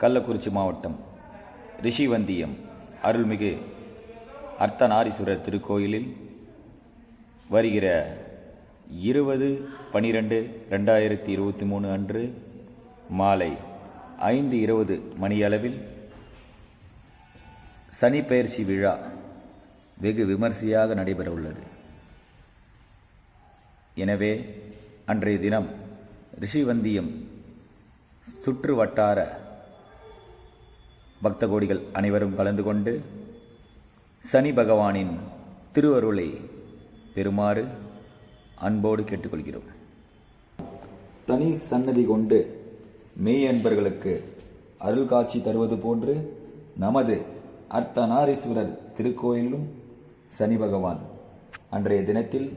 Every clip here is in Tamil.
கள்ளக்குறிச்சி மாவட்டம் ரிஷிவந்தியம் அருள்மிகு அர்த்தநாரீஸ்வரர் திருக்கோயிலில் வருகிற இருபது பனிரெண்டு ரெண்டாயிரத்தி இருபத்தி மூணு அன்று மாலை ஐந்து இருபது மணியளவில் சனிப்பெயர்ச்சி விழா வெகு விமர்சையாக நடைபெற உள்ளது. எனவே அன்றைய தினம் ரிஷிவந்தியம் சுற்று வட்டார பக்த கோடிகள் அனைவரும் கலந்து கொண்டு சனி பகவானின் திருவருளை பெறுமாறு அன்போடு கேட்டுக்கொள்கிறோம். தனி சன்னதி கொண்டு மெய் அன்பர்களுக்கு அருள் காட்சி தருவது போன்று நமது அர்த்தநாரீஸ்வரர் திருக்கோயிலும் சனி பகவான் அன்றைய தினத்தில்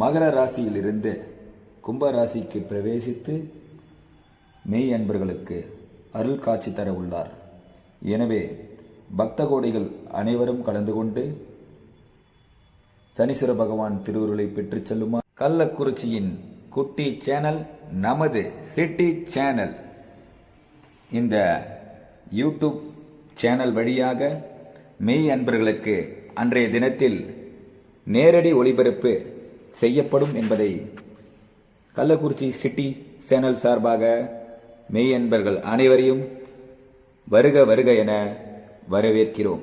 மகர ராசியிலிருந்து கும்ப ராசிக்கு பிரவேசித்து மெய் அன்பர்களுக்கு அருள் காட்சி தர உள்ளார். எனவே பக்த கோடிகள் அனைவரும் கலந்து கொண்டு சனீஸ்வர பகவான் திருவுருளை பெற்றுச் செல்லுமா? கள்ளக்குறிச்சியின் குட்டி சேனல் நமது சிட்டி சேனல். இந்த யூடியூப் சேனல் வழியாக மெய் அன்பர்களுக்கு அன்றைய தினத்தில் நேரடி ஒளிபரப்பு செய்யப்படும் என்பதை கள்ளக்குறிச்சி சிட்டி சேனல் சார்பாக மெய் அன்பர்கள் அனைவரையும் வருக வருக என வரவேற்கிறோம்.